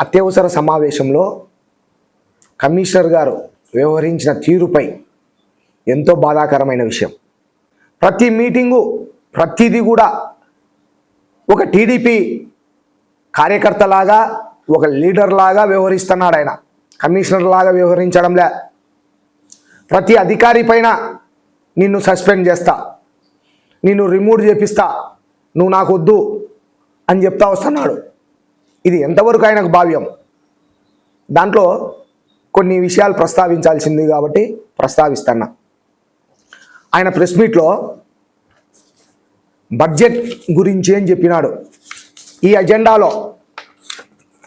అత్యవసర సమావేశంలో కమిషనర్ గారు వ్యవహరించిన తీరుపై ఎంతో బాధాకరమైన విషయం. ప్రతి మీటింగు ప్రతిదీ కూడా ఒక టీడీపీ కార్యకర్తలాగా ఒక లీడర్ లాగా వ్యవహరిస్తున్నాడు ఆయన. కమిషనర్ లాగా వ్యవహరించడంలే ప్రతి అధికారి పైన నిన్ను సస్పెండ్ చేస్తా. నిన్ను రిమూవ్ చేపిస్తా. నువ్వు నాకు వద్దు అని చెప్తా వస్తున్నాడు. ఇది ఎంతవరకు ఆయనకు భావ్యం? దాంట్లో కొన్ని విషయాలు ప్రస్తావించాల్సింది కాబట్టి ప్రస్తావిస్తాను ఆయన ప్రెస్ మీట్లో బడ్జెట్ గురించి అని చెప్పినాడు? ఈ అజెండాలో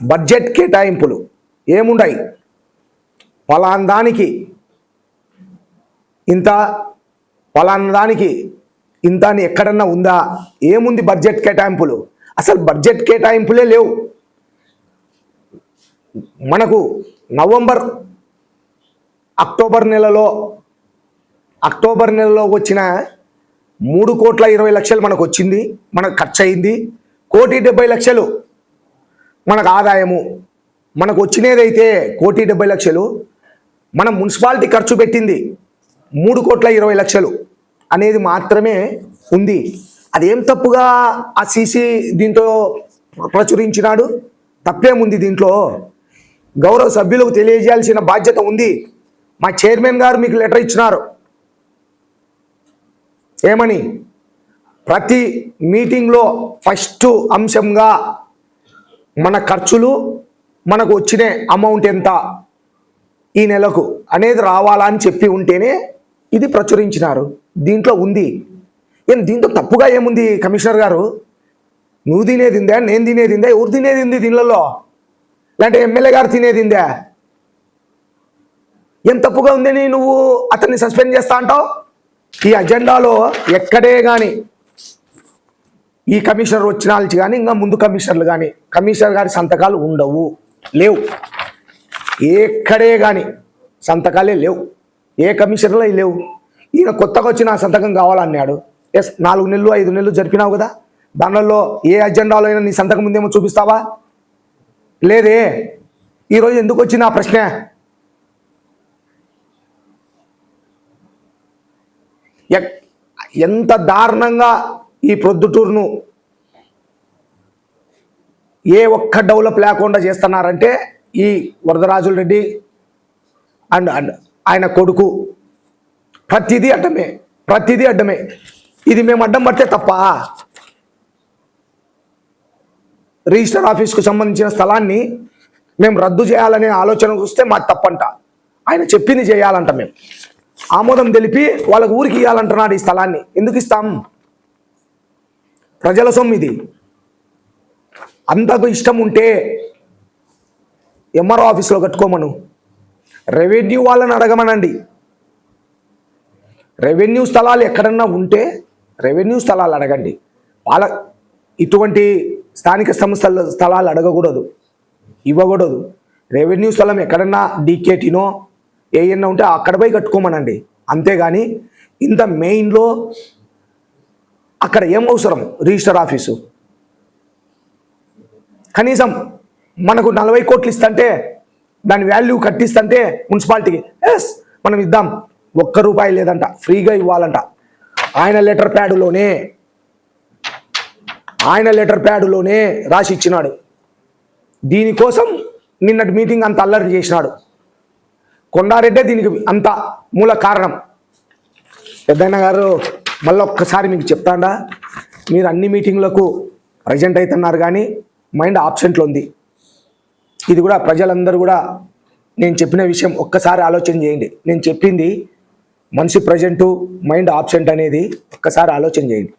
బడ్జెట్ కేటాయింపులు ఏముండయి? పలానా ఇంత పలానా ఇంత అని ఎక్కడన్నా ఉందా? ఏముంది బడ్జెట్ కేటాయింపులు? అసలు బడ్జెట్ కేటాయింపులే లేవు. మనకు నవంబర్ అక్టోబర్ నెలలో అక్టోబర్ నెలలో వచ్చిన మూడు కోట్ల ఇరవై లక్షలు మనకు వచ్చింది మనకు ఖర్చు అయింది కోటి డెబ్బై లక్షలు మనకు ఆదాయము. మనకు వచ్చినదైతే కోటి డెబ్బై లక్షలు. మన మున్సిపాలిటీ ఖర్చు పెట్టింది మూడు కోట్ల ఇరవై లక్షలు అనేది మాత్రమే ఉంది. అదేం తప్పుగా ఆ సీసీ దీంతో ప్రచురించినాడు? తప్పేముంది దీంట్లో? గౌరవ సభ్యులకు తెలియజేయాల్సిన బాధ్యత ఉంది. మా చైర్మన్ గారు మీకు లెటర్ ఇచ్చినారు. ఏమని? ప్రతి మీటింగ్లో ఫస్ట్ అంశంగా మన ఖర్చులు మనకు వచ్చిన అమౌంట్ ఎంత ఈ నెలకు అనేది రావాలా అని చెప్పి ఉంటేనే ఇది ప్రచురించినారు. దీంట్లో ఉంది. ఏం దీంట్లో తప్పుగా ఏముంది కమిషనర్ గారు? నువ్వు తినేదిందా నేను తినేదిందా ఎవరు తినేదింది దీనిలలో? లేదంటే ఎమ్మెల్యే గారు తినేదిందా ఏం తప్పుగా ఉందని నువ్వు అతన్ని సస్పెండ్ చేస్తా అంటావు? ఈ అజెండాలో ఎక్కడే కానీ ఈ కమిషనర్ వచ్చిన వాళ్ళు కానీ ఇంకా ముందు కమిషనర్లు కానీ కమిషనర్ గారి సంతకాలు ఉండవు లేవు. ఎక్కడే కానీ సంతకాలే లేవు. ఏ కమిషనర్లో లేవు? ఈయన కొత్తగా వచ్చిన నా సంతకం కావాలన్నాడు. ఎస్ నాలుగు నెలలు ఐదు నెలలు జరిపినావు కదా? దానిలో ఏ అజెండాలో అయినా నీ సంతకం ముందేమో చూపిస్తావా? లేదే. ఈరోజు ఎందుకు వచ్చింది ఆ ప్రశ్న? ఎంత దారుణంగా ఈ ప్రొద్దుటూరును ఏ ఒక్క డెవలప్ లేకుండా చేస్తున్నారంటే ఈ వరదరాజుల రెడ్డి అండ్ అండ్ ఆయన కొడుకు. ప్రతిదీ అడ్డమే. ప్రతిదీ అడ్డమే. ఇది మేము అడ్డం పడితే తప్ప? రిజిస్టర్ ఆఫీస్కు సంబంధించిన స్థలాన్ని మేము రద్దు చేయాలనే ఆలోచన వస్తే మాకు తప్పంట. ఆయన చెప్పింది చేయాలంట మేము. ఆమోదం తెలిపి వాళ్ళకు ఊరికి ఇవ్వాలంటున్నాడు ఈ స్థలాన్ని. ఎందుకు ఇస్తాం? ప్రజల సొమ్ము ఇది. అంతకు ఇష్టం ఉంటే ఎంఆర్ఓ ఆఫీస్లో కట్టుకోమను. రెవెన్యూ వాళ్ళని అడగమనండి. రెవెన్యూ స్థలాలు ఎక్కడన్నా ఉంటే రెవెన్యూ స్థలాలు అడగండి. వాళ్ళ ఇటువంటి స్థానిక సంస్థల స్థలాలు అడగకూడదు ఇవ్వకూడదు. రెవెన్యూ స్థలం ఎక్కడన్నా డీకేటీనో ఏయన్నా ఉంటే అక్కడ పోయి కట్టుకోమనండి. అంతేగాని ఇంత మెయిన్లో అక్కడ ఏం అవసరం? Register office. కనీసం మనకు నలభై కోట్లు ఇస్తంటే దాని వాల్యూ కట్టిస్తుంటే మున్సిపాలిటీకి ఎస్ మనం ఇద్దాం. ఒక్క రూపాయి లేదంట ఫ్రీగా ఇవ్వాలంట. ఆయన లెటర్ ప్యాడ్లోనే ఆయన లెటర్ ప్యాడ్లోనే రాసి ఇచ్చినాడు దీనికోసం నిన్నటి మీటింగ్ అంత అల్లరి చేసినాడు. కొండారెడ్డే దీనికి అంత మూల కారణం. పెద్దన్న గారు మళ్ళీ ఒక్కసారి మీకు చెప్తాండా మీరు అన్ని మీటింగ్లకు ప్రజెంట్ అవుతున్నారు కానీ మైండ్ ఆబ్సెంట్లో ఉంది. ఇది కూడా ప్రజలందరూ కూడా నేను చెప్పిన విషయం ఒక్కసారి ఆలోచన చేయండి. నేను చెప్పింది మనిషి ప్రజెంటు మైండ్ ఆబ్సెంట్ అనేది ఒక్కసారి ఆలోచన చేయండి.